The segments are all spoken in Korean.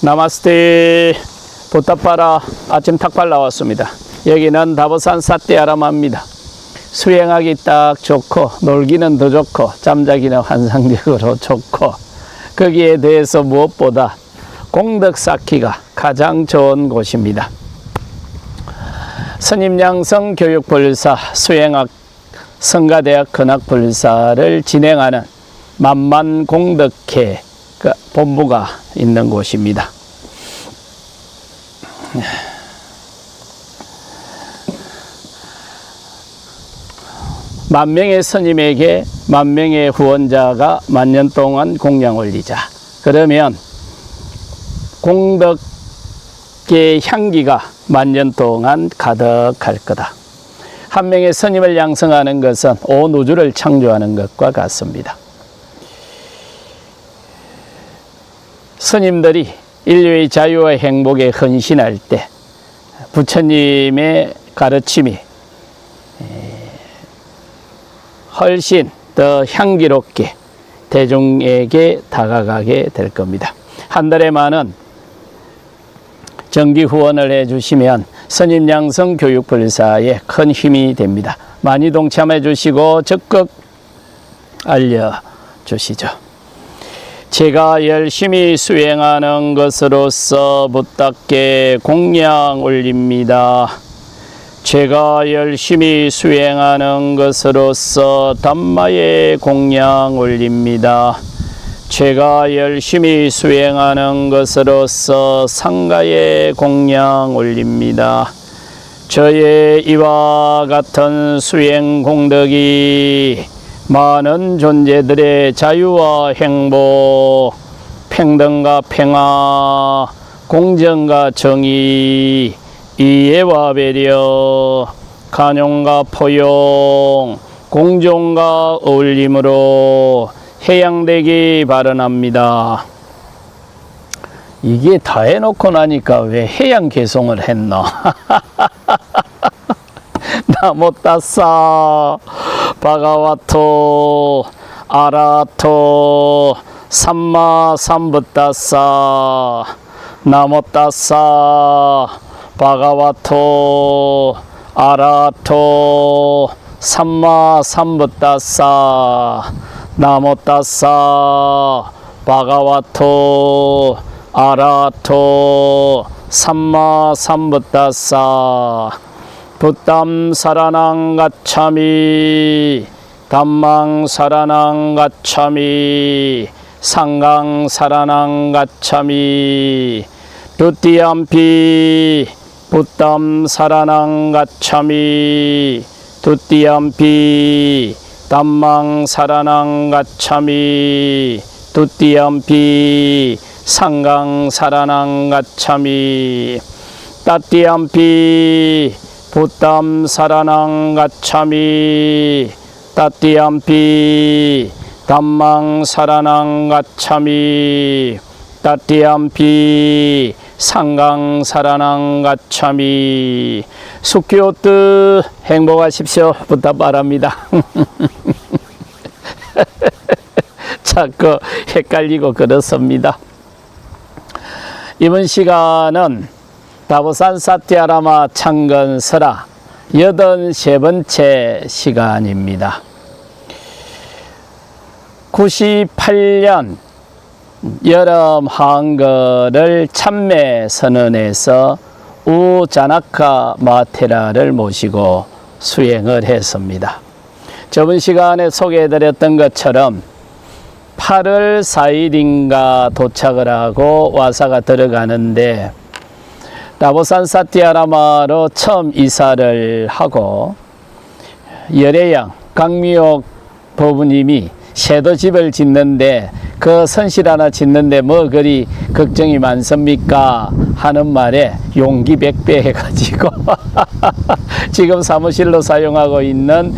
나마스테 보따빠라 아침 탁발 나왔습니다. 여기는 다보산 사띠아라마입니다. 수행하기 딱 좋고 놀기는 더 좋고 잠자기는 환상적으로 좋고 거기에 대해서 무엇보다 공덕 쌓기가 가장 좋은 곳입니다. 스님 양성 교육불사 수행학 성가대학 근학불사를 진행하는 만만 공덕회 그 본부가 있는 곳입니다. 만 명의 스님에게 만 명의 후원자가 만년 동안 공양 올리자. 그러면 공덕의 향기가 만년 동안 가득할 거다. 한 명의 스님을 양성하는 것은 온 우주를 창조하는 것과 같습니다. 스님들이 인류의 자유와 행복에 헌신할 때 부처님의 가르침이 훨씬 더 향기롭게 대중에게 다가가게 될 겁니다. 한 달에 만원 정기 후원을 해주시면 스님 양성 교육 불사에 큰 힘이 됩니다. 많이 동참해 주시고 적극 알려 주시죠. 제가 열심히 수행하는 것으로서 부탁께 공양 올립니다. 제가 열심히 수행하는 것으로서 담마에 공양 올립니다. 제가 열심히 수행하는 것으로서 상가에 공양 올립니다. 저의 이와 같은 수행 공덕이 많은 존재들의 자유와 행복, 평등과 평화, 공정과 정의, 이해와 배려, 간용과 포용, 공존과 어울림으로 해양되기 바라납니다. 이게 다 해놓고 나니까 왜 해양 개송을 했노? 나모 따싸 바가와토 아라토 삼마 삼붓따싸 나모 따싸 바가와토 아라토 삼마 삼붓따싸 나모 따싸 바가와토 아라토 삼마 삼붓따싸 부담 사라낭 가참이 담망 사라낭 가참이 상강 사라낭 가참이 두띠암피 부담 사라낭 가참이 두띠암피 담망 사라낭 가참이 두띠암피 상강 사라낭 가참이 따띠암피 부담 사라낭 가참이 따띠암피 담망 사라낭 가참이 따띠암피 상강 사라낭 가참이. 숙교뜨 행복하십시오. 부탁 바랍니다. 자꾸 헷갈리고 그렇습니다. 이번 시간은 다보산 사티아라마 창건 설화 여든 세 번째 시간입니다. 98년 여름 한거를 참매 선언에서 우자나카 마테라를 모시고 수행을 했습니다. 저번 시간에 소개해드렸던 것처럼 8월 4일인가 도착을 하고 와사가 들어가는데 라보산 사티아라마로 처음 이사를 하고 열애양 강미옥 법부님이 섀도집을 짓는데 그 선실 하나 짓는데 뭐 그리 걱정이 많습니까 하는 말에 용기 백배 해가지고 지금 사무실로 사용하고 있는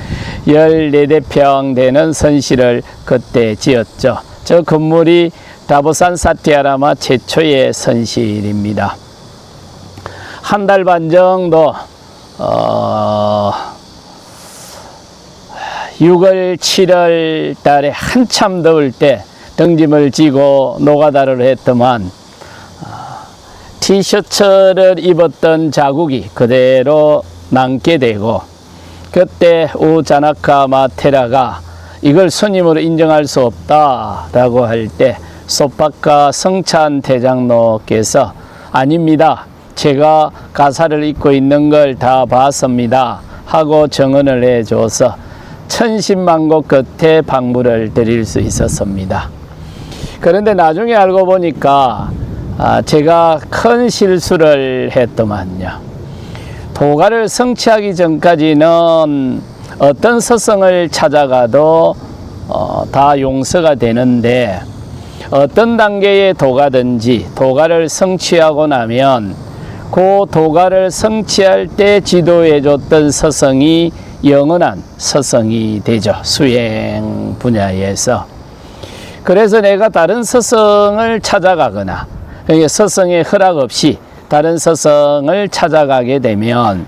14대평 되는 선실을 그때 지었죠. 저 건물이 라보산 사티아라마 최초의 선실입니다. 한 달 반 정도 어, 6월, 7월 달에 한참 더울 때 등짐을 지고 노가다를 했더만 아, 티셔츠를 입었던 자국이 그대로 남게 되고 그때 우자나카 마테라가 이걸 스님으로 인정할 수 없다라고 할 때 소박가 성찬 대장로께서 아닙니다. 제가 가사를 읽고 있는 걸 다 봤습니다. 하고 정언을 해줘서 천신만고 끝에 방부를 드릴 수 있었습니다. 그런데 나중에 알고 보니까 아, 제가 큰 실수를 했더만요. 도가를 성취하기 전까지는 어떤 서성을 찾아가도 어, 다 용서가 되는데 어떤 단계의 도가든지 도가를 성취하고 나면 그 도가를 성취할 때 지도해 줬던 서성이 영원한 서성이 되죠. 수행 분야에서. 그래서 내가 다른 서성을 찾아가거나 그러니까 서성의 허락 없이 다른 서성을 찾아가게 되면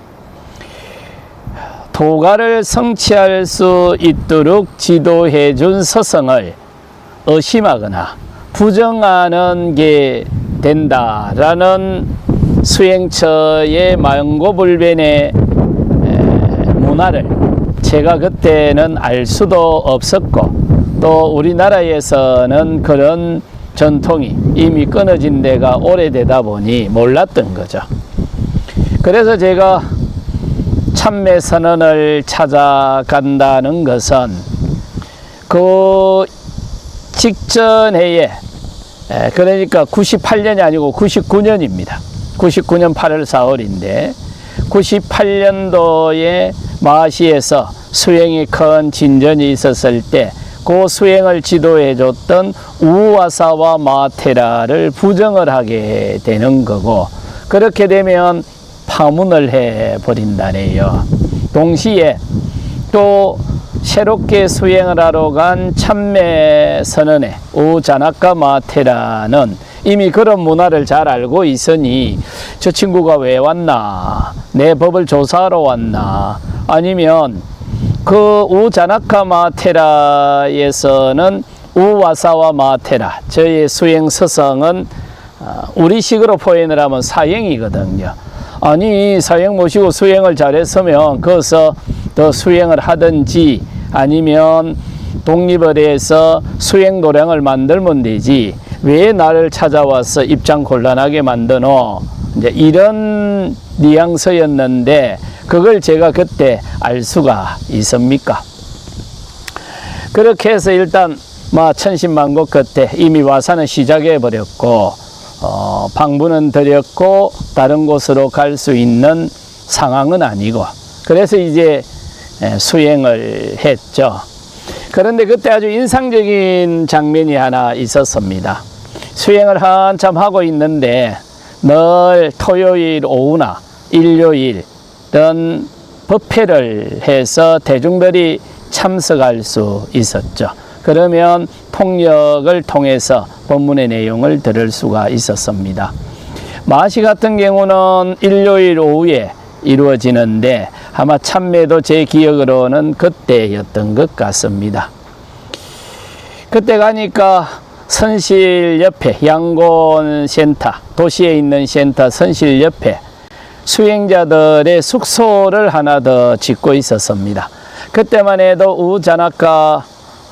도가를 성취할 수 있도록 지도해 준 서성을 의심하거나 부정하는 게 된다라는 수행처의 망고불변의 에, 문화를 제가 그때는 알 수도 없었고 또 우리나라에서는 그런 전통이 이미 끊어진 데가 오래되다 보니 몰랐던 거죠. 그래서 제가 참매 선언을 찾아간다는 것은 그 직전 해에 에, 그러니까 98년이 아니고 99년입니다. 99년 8월 4월인데 98년도에 마시에서 수행이 큰 진전이 있었을 때 그 수행을 지도해 줬던 우와사와 마테라를 부정을 하게 되는 거고 그렇게 되면 파문을 해 버린다네요. 동시에 또 새롭게 수행을 하러 간 참매 선언의 우자나카 마테라는 이미 그런 문화를 잘 알고 있으니 저 친구가 왜 왔나? 내 법을 조사하러 왔나? 아니면 그 우자나카 마테라에서는 우와사와 마테라 저의 수행 서성은 아, 우리식으로 표현을 하면 사행이거든요. 아니 사행 모시고 수행을 잘했으면 거기서 더 수행을 하든지 아니면 독립을 해서 수행 도량을 만들면 되지 왜 나를 찾아와서 입장 곤란하게 만드노 이제 이런 뉘앙스였는데 그걸 제가 그때 알 수가 있습니까? 그렇게 해서 일단 뭐 천신만고 끝에 이미 와사는 시작해 버렸고 어, 방부는 드렸고 다른 곳으로 갈 수 있는 상황은 아니고 그래서 이제 에, 수행을 했죠. 그런데 그때 아주 인상적인 장면이 하나 있었습니다. 수행을 한참 하고 있는데 늘 토요일 오후나 일요일은 법회를 해서 대중들이 참석할 수 있었죠. 그러면 통역을 통해서 본문의 내용을 들을 수가 있었습니다. 마시 같은 경우는 일요일 오후에 이루어지는데 아마 참매도 제 기억으로는 그때였던 것 같습니다. 그때 가니까 선실 옆에 양곤 센터 도시에 있는 센터 선실 옆에 수행자들의 숙소를 하나 더 짓고 있었습니다. 그때만 해도 우자나카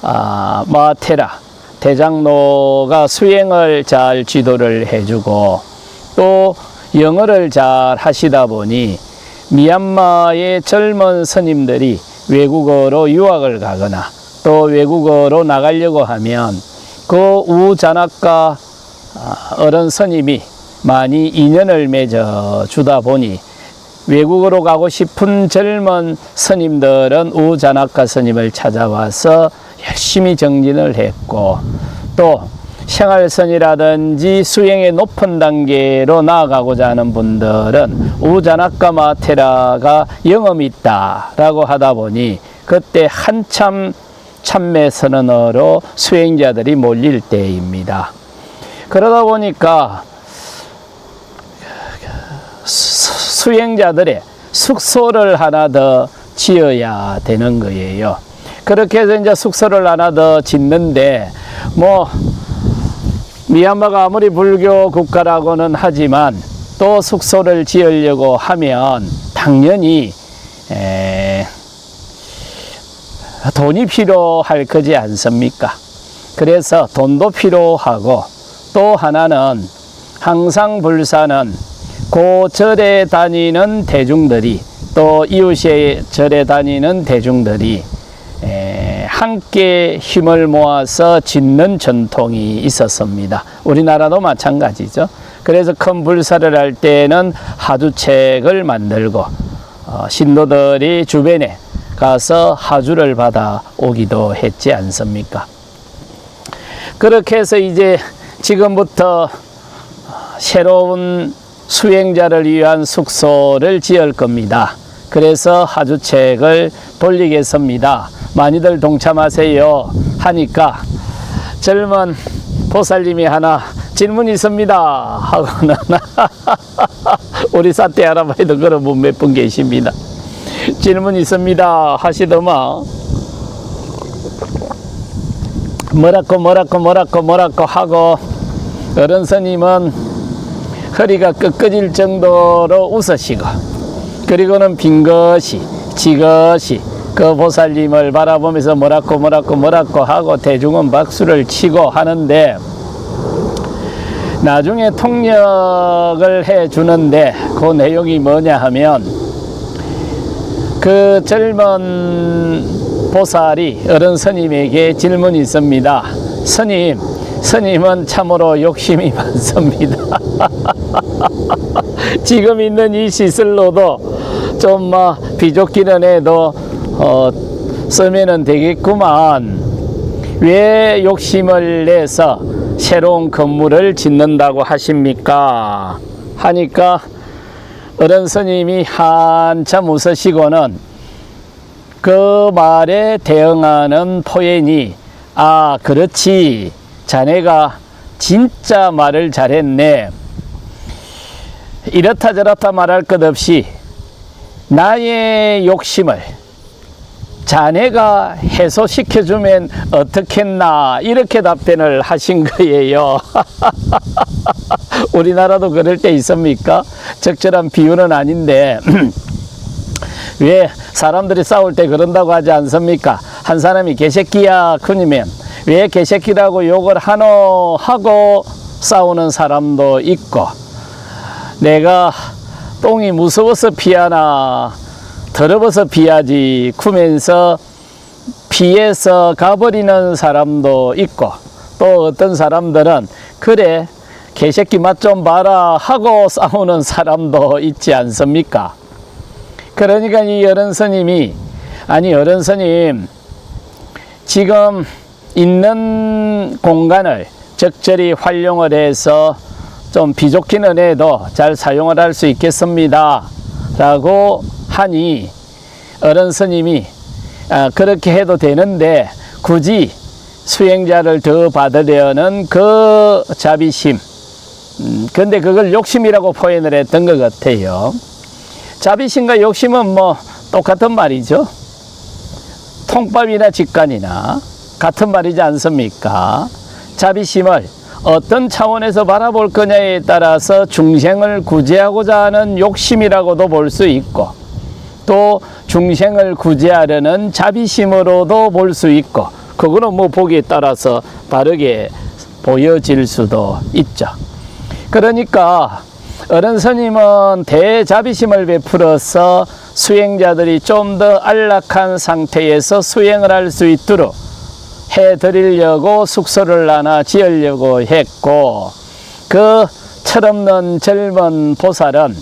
아, 마테라 대장로가 수행을 잘 지도를 해주고 또 영어를 잘 하시다 보니 미얀마의 젊은 스님들이 외국어로 유학을 가거나 또 외국어로 나가려고 하면 그 우자나카 아, 어른 스님이 많이 인연을 맺어 주다 보니 외국으로 가고 싶은 젊은 스님들은 우자나카 스님을 찾아와서 열심히 정진을 했고 또 생활선이라든지 수행의 높은 단계로 나아가고자 하는 분들은 우자나카 마테라가 영험이 있다라고 하다 보니 그때 한참 참매 선언으로 수행자들이 몰릴 때입니다. 그러다 보니까 수- 수행자들의 숙소를 하나 더 지어야 되는 거예요. 그렇게 해서 이제 숙소를 하나 더 짓는데 뭐 미얀마가 아무리 불교 국가라고는 하지만 또 숙소를 지으려고 하면 당연히 에, 돈이 필요할 거지 않습니까? 그래서 돈도 필요하고 또 하나는 항상 불사는 고 절에 다니는 대중들이 또 이웃의 절에 다니는 대중들이 에, 함께 힘을 모아서 짓는 전통이 있었습니다. 우리나라도 마찬가지죠. 그래서 큰 불사를 할 때는 하주책을 만들고 어, 신도들이 주변에 가서 하주를 받아 오기도 했지 않습니까? 그렇게 해서 이제 지금부터 새로운 수행자를 위한 숙소를 지을 겁니다. 그래서 하주책을 돌리겠습니다. 많이들 동참하세요. 하니까 젊은 보살님이 하나 질문이 있습니다. 하고는 우리 사태 할아버지도 그런 분 몇 분 계십니다. 질문 있습니다. 하시더만 뭐라고 뭐라고 뭐라고 뭐라고 하고 어른 스님은 허리가 꺾어질 정도로 웃으시고 그리고는 빙긋이 지긋이 그 보살님을 바라보면서 뭐라고 뭐라고 뭐라고 하고 대중은 박수를 치고 하는데 나중에 통역을 해 주는데 그 내용이 뭐냐 하면 그 젊은 보살이 어른 스님에게 질문이 있습니다. 스님, 스님은 참으로 욕심이 많습니다. 지금 있는 이 시설로도 좀뭐 비좁기는 해도 어, 쓰면은 되겠구만. 왜 욕심을 내서 새로운 건물을 짓는다고 하십니까? 하니까 어른 스님이 한참 웃으시고는 그 말에 대응하는 포인이 아 그렇지 자네가 진짜 말을 잘했네 이렇다 저렇다 말할 것 없이 나의 욕심을 자네가 해소시켜주면 어떻겠나 이렇게 답변을 하신 거예요. 우리나라도 그럴 때 있습니까? 적절한 비유는 아닌데 왜 사람들이 싸울 때 그런다고 하지 않습니까? 한 사람이 개새끼야 그러면 왜 개새끼라고 욕을 하노 하고 싸우는 사람도 있고 내가 똥이 무서워서 피하나 더러워서 피하지 쿠면서 피해서 가버리는 사람도 있고 또 어떤 사람들은 그래 개새끼 맛 좀 봐라 하고 싸우는 사람도 있지 않습니까? 그러니까 이 어른 스님이 아니 어른 스님 지금 있는 공간을 적절히 활용을 해서 좀 비좁기는 해도 잘 사용을 할 수 있겠습니다. 라고 하니 어른 스님이 아, 그렇게 해도 되는데 굳이 수행자를 더 받으려는 그 자비심 음, 근데 그걸 욕심이라고 표현을 했던 것 같아요. 자비심과 욕심은 뭐 똑같은 말이죠. 통밥이나 직관이나 같은 말이지 않습니까? 자비심을 어떤 차원에서 바라볼 거냐에 따라서 중생을 구제하고자 하는 욕심이라고도 볼 수 있고 또 중생을 구제하려는 자비심으로도 볼 수 있고 그거는 뭐 보기에 따라서 다르게 보여질 수도 있죠. 그러니까 어른 스님은 대자비심을 베풀어서 수행자들이 좀 더 안락한 상태에서 수행을 할 수 있도록 해드리려고 숙소를 하나 지으려고 했고 그 철없는 젊은 보살은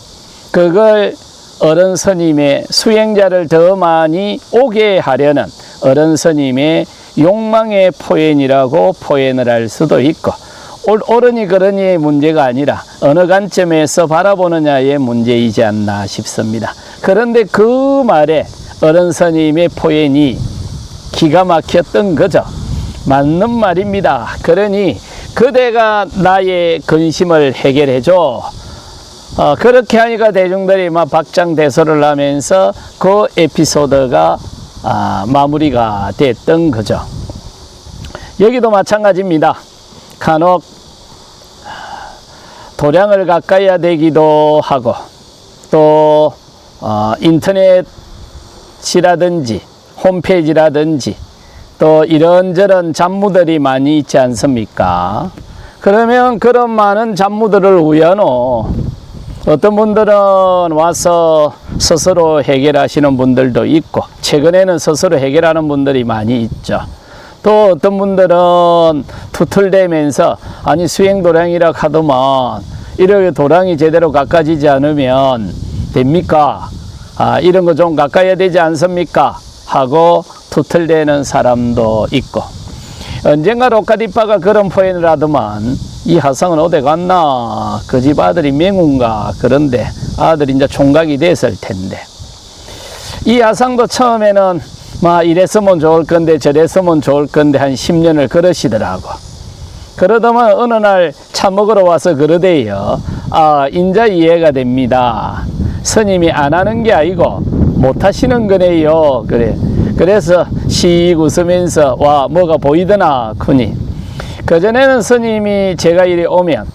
그걸 어른 스님의 수행자를 더 많이 오게 하려는 어른 스님의 욕망의 포인이라고 포인을 할 수도 있고 옳으니 그러니의 문제가 아니라 어느 관점에서 바라보느냐의 문제이지 않나 싶습니다. 그런데 그 말에 어른 스님의 포인이 기가 막혔던 거죠. 맞는 말입니다. 그러니 그대가 나의 근심을 해결해줘. 어, 그렇게 하니까 대중들이 막 박장대소를 하면서 그 에피소드가 아, 마무리가 됐던 거죠. 여기도 마찬가지입니다. 간혹 도량을 가까이야 되기도 하고 또 어, 인터넷이라든지 홈페이지라든지 또 이런저런 잡무들이 많이 있지 않습니까? 그러면 그런 많은 잡무들을 우연호 어떤 분들은 와서 스스로 해결하시는 분들도 있고 최근에는 스스로 해결하는 분들이 많이 있죠. 또 어떤 분들은 투틀대면서 아니 수행 도량이라 하더만 이렇게 도량이 제대로 깎아지지 않으면 됩니까? 아, 이런 거 좀 깎아야 되지 않습니까? 하고 투틀대는 사람도 있고 언젠가 로카디파가 그런 표현을 하더만 이 하상은 어디 갔나? 그 집 아들이 맹운가? 그런데 아들이 이제 총각이 됐을 텐데. 이 하상도 처음에는 막 이랬으면 좋을 건데 저랬으면 좋을 건데 한 10년을 그러시더라고. 그러더만 어느 날 차 먹으러 와서 그러대요. 아 인자 이해가 됩니다. 스님이 안 하는 게 아니고 못 하시는 거네요. 그래. 그래서 씩 웃으면서 와 뭐가 보이더나? 크니 그전에는 스님이 제가 이리 오면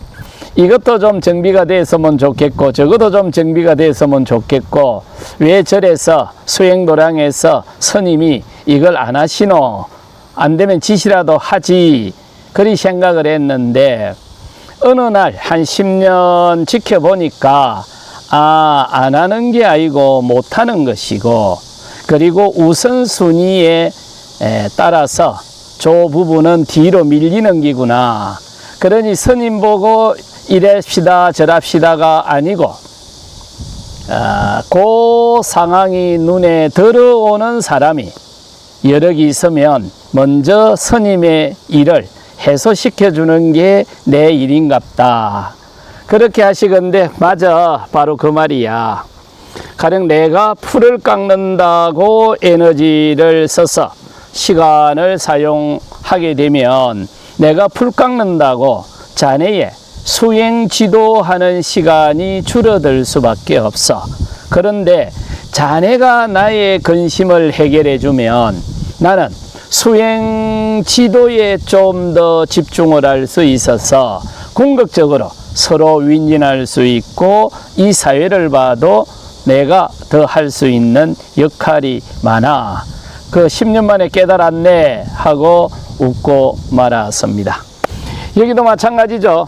이것도 좀 정비가 됐으면 좋겠고 저것도 좀 정비가 됐으면 좋겠고 왜 절에서 수행도량에서 스님이 이걸 안 하시노? 안 되면 지시라도 하지. 그리 생각을 했는데 어느 날 한 10년 지켜보니까 아, 안 하는 게 아니고 못 하는 것이고 그리고 우선순위에 에, 따라서 저 부분은 뒤로 밀리는 기구나. 그러니 스님 보고 이랩시다 저랍시다가 아니고 아, 그 상황이 눈에 들어오는 사람이 개 있으면 먼저 스님의 일을 해소시켜 주는 게 내 일인갑다. 그렇게 하시건데 맞아 바로 그 말이야. 가령 내가 풀을 깎는다고 에너지를 써서 시간을 사용하게 되면 내가 풀 깎는다고 자네의 수행 지도하는 시간이 줄어들 수밖에 없어. 그런데 자네가 나의 근심을 해결해 주면 나는 수행 지도에 좀 더 집중을 할 수 있어서 궁극적으로 서로 윈윈할 수 있고 이 사회를 봐도 내가 더 할 수 있는 역할이 많아. 그 10년 만에 깨달았네 하고 웃고 말았습니다. 여기도 마찬가지죠.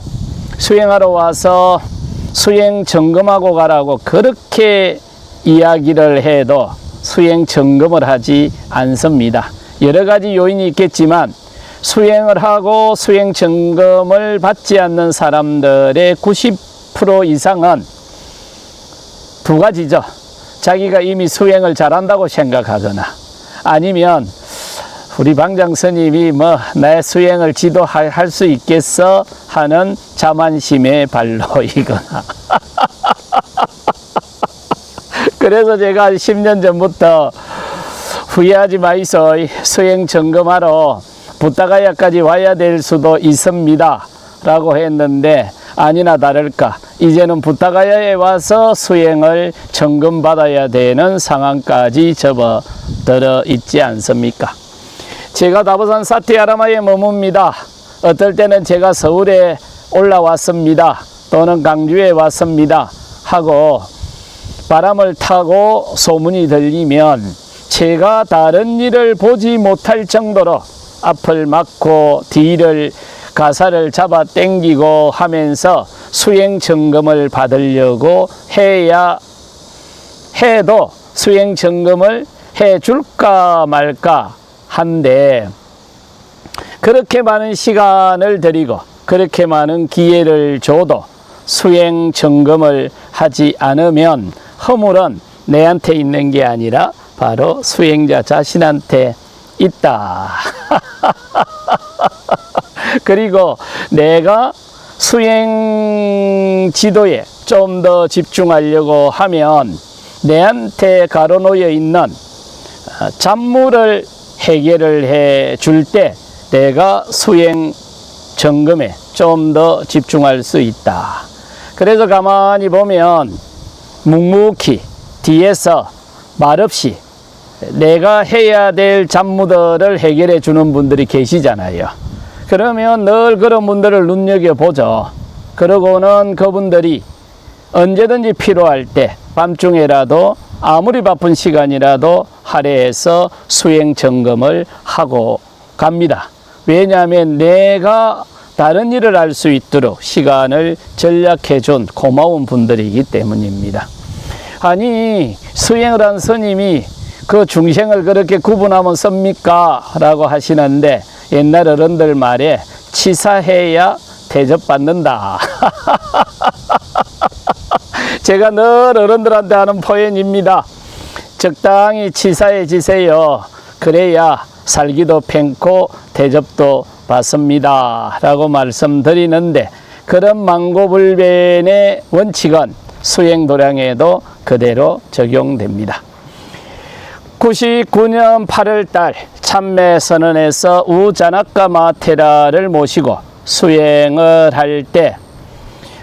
수행하러 와서 수행 점검하고 가라고 그렇게 이야기를 해도 수행 점검을 하지 않습니다. 여러 가지 요인이 있겠지만 수행을 하고 수행 점검을 받지 않는 사람들의 90% 이상은 두 가지죠. 자기가 이미 수행을 잘한다고 생각하거나 아니면 우리 방장 스님이 뭐 내 수행을 지도할 수 있겠어 하는 자만심의 발로이거나. 그래서 제가 10년 전부터 후회하지 마이소. 수행 점검하러 부타가야까지 와야 될 수도 있습니다. 라고 했는데 아니나 다를까 이제는 부타가야에 와서 수행을 점검받아야 되는 상황까지 접어들어 있지 않습니까? 제가 다보산 사티아라마에 머뭅니다. 어떨 때는 제가 서울에 올라왔습니다. 또는 강주에 왔습니다. 하고 바람을 타고 소문이 들리면 제가 다른 일을 보지 못할 정도로 앞을 막고 뒤를 가사를 잡아 당기고 하면서 수행 점검을 받으려고 해야 해도 수행 점검을 해 줄까 말까 한데 그렇게 많은 시간을 들이고 그렇게 많은 기회를 줘도 수행 점검을 하지 않으면 허물은 내한테 있는 게 아니라 바로 수행자 자신한테 있다. 그리고 내가 수행 지도에 좀 더 집중하려고 하면 내한테 가로놓여 있는 어, 잡무를 해결을 해 줄 때 내가 수행 점검에 좀 더 집중할 수 있다. 그래서 가만히 보면 묵묵히 뒤에서 말없이 내가 해야 될 잡무들을 해결해 주는 분들이 계시잖아요. 그러면 늘 그런 분들을 눈여겨보죠. 그러고는 그분들이 언제든지 필요할 때 밤중에라도 아무리 바쁜 시간이라도 할애해서 수행 점검을 하고 갑니다. 왜냐하면 내가 다른 일을 할 수 있도록 시간을 전략해 준 고마운 분들이기 때문입니다. 아니 수행을 한 스님이 그 중생을 그렇게 구분하면 섭니까? 라고 하시는데 옛날 어른들 말에 치사해야 대접받는다. 제가 늘 어른들한테 하는 포연입니다. 적당히 치사해지세요. 그래야 살기도 편고 대접도 받습니다. 라고 말씀드리는데 그런 망고불변의 원칙은 수행도량에도 그대로 적용됩니다. 99년 8월달 참매 선언에서 우자나카 마테라를 모시고 수행을 할 때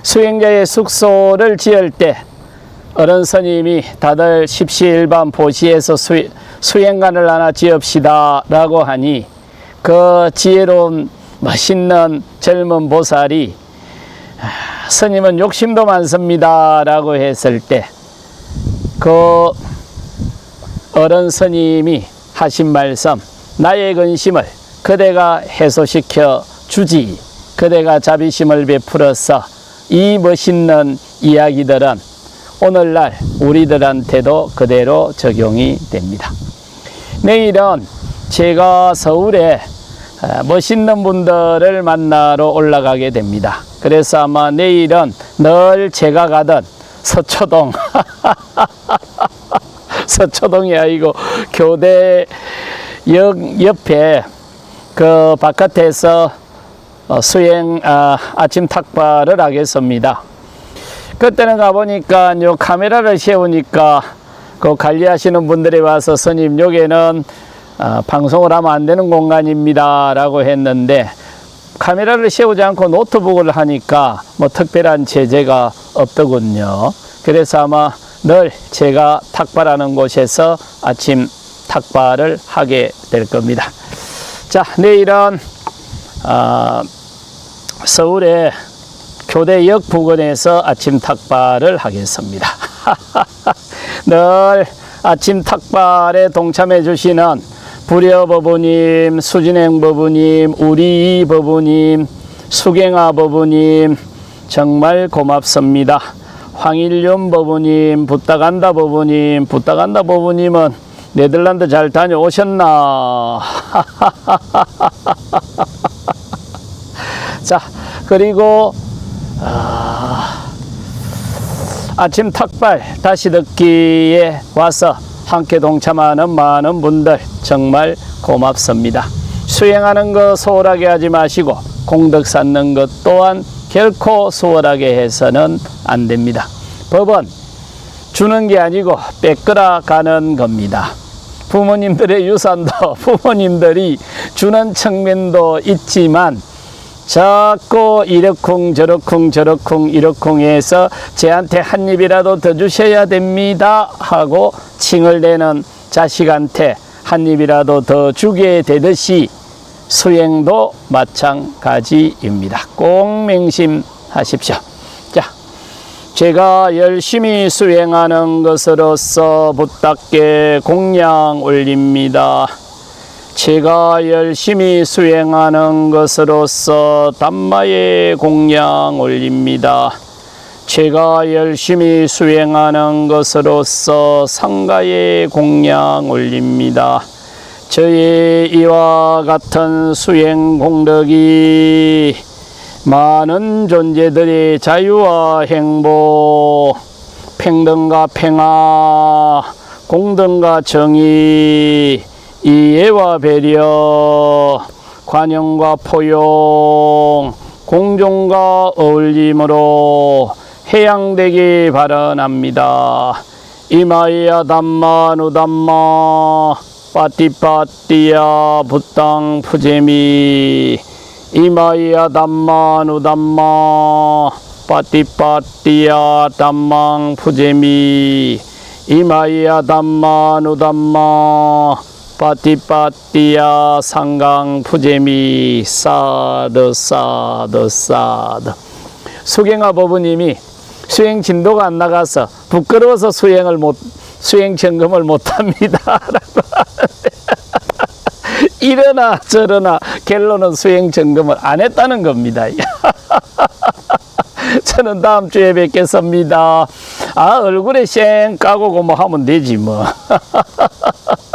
수행자의 숙소를 지을 때 어른 스님이 다들 십시일반 보시에서 수, 수행관을 하나 지읍시다 라고 하니 그 지혜로운 멋있는 젊은 보살이 아, 스님은 욕심도 많습니다 라고 했을 때그 어른 스님이 하신 말씀 나의 근심을 그대가 해소시켜 주지 그대가 자비심을 베풀어서 이 멋있는 이야기들은 오늘날 우리들한테도 그대로 적용이 됩니다. 내일은 제가 서울에 어, 멋있는 분들을 만나러 올라가게 됩니다. 그래서 아마 내일은 늘 제가 가던 서초동 서초동이 아니고 교대역 옆에 그 바깥에서 어, 수행 아, 아침 탁발을 하겠습니다. 그때는 가보니까 요 카메라를 세우니까 그 관리하시는 분들이 와서 스님 여기는 아, 방송을 하면 안 되는 공간입니다 라고 했는데 카메라를 세우지 않고 노트북을 하니까 뭐 특별한 제재가 없더군요. 그래서 아마 늘 제가 탁발하는 곳에서 아침 탁발을 하게 될 겁니다. 자, 내일은 아, 서울의 교대역 부근에서 아침 탁발을 하겠습니다. 늘 아침 탁발에 동참해 주시는 부려 버부님, 수진행 버부님, 우리 버부님, 수경아 버부님 정말 고맙습니다. 황일륜 버부님, 부따간다 버부님, 부따간다 버부님은 네덜란드 잘 다녀오셨나? 자, 그리고 아, 아침 탁발 다시 듣기에 와서 함께 동참하는 많은 분들 정말 고맙습니다. 수행하는 거 소홀하게 하지 마시고 공덕 쌓는 것 또한 결코 소홀하게 해서는 안 됩니다. 법은 주는 게 아니고 뺏거라 가는 겁니다. 부모님들의 유산도 부모님들이 주는 측면도 있지만 자꾸 이러쿵 저러쿵 저러쿵 이러쿵 해서 쟤한테 한 입이라도 더 주셔야 됩니다 하고 칭을 내는 자식한테 한 입이라도 더 주게 되듯이 수행도 마찬가지입니다. 꼭 맹심하십시오. 자, 제가 열심히 수행하는 것으로서 부탁께 공양 올립니다. 제가 열심히 수행하는 것으로서 담마의 공양 올립니다. 제가 열심히 수행하는 것으로서 상가의 공양 올립니다. 저의 이와 같은 수행 공덕이 많은 존재들의 자유와 행복, 평등과 평화, 공등과 정의, 이해와 배려, 관용과 포용, 공존과 어울림으로 해양되기 바라납니다. 이마이야 담마 누담마 빠띠빠띠야 부땅 푸제미 이마이야 담마 누담마. 빠띠빠띠야 담망 푸제미 이마이야 담마 누담마. 빠띠빠띠야 상강 푸제미 사드 사드 사드. 수경아 법부님이 수행 진도가 안 나가서 부끄러워서 수행을 못 수행 점검을 하는데 이러나 저러나 결론은 수행 점검을 안 했다는 겁니다. 저는 다음 주에 뵙겠습니다. 아 얼굴에 쌩 까고 뭐 하면 되지 뭐.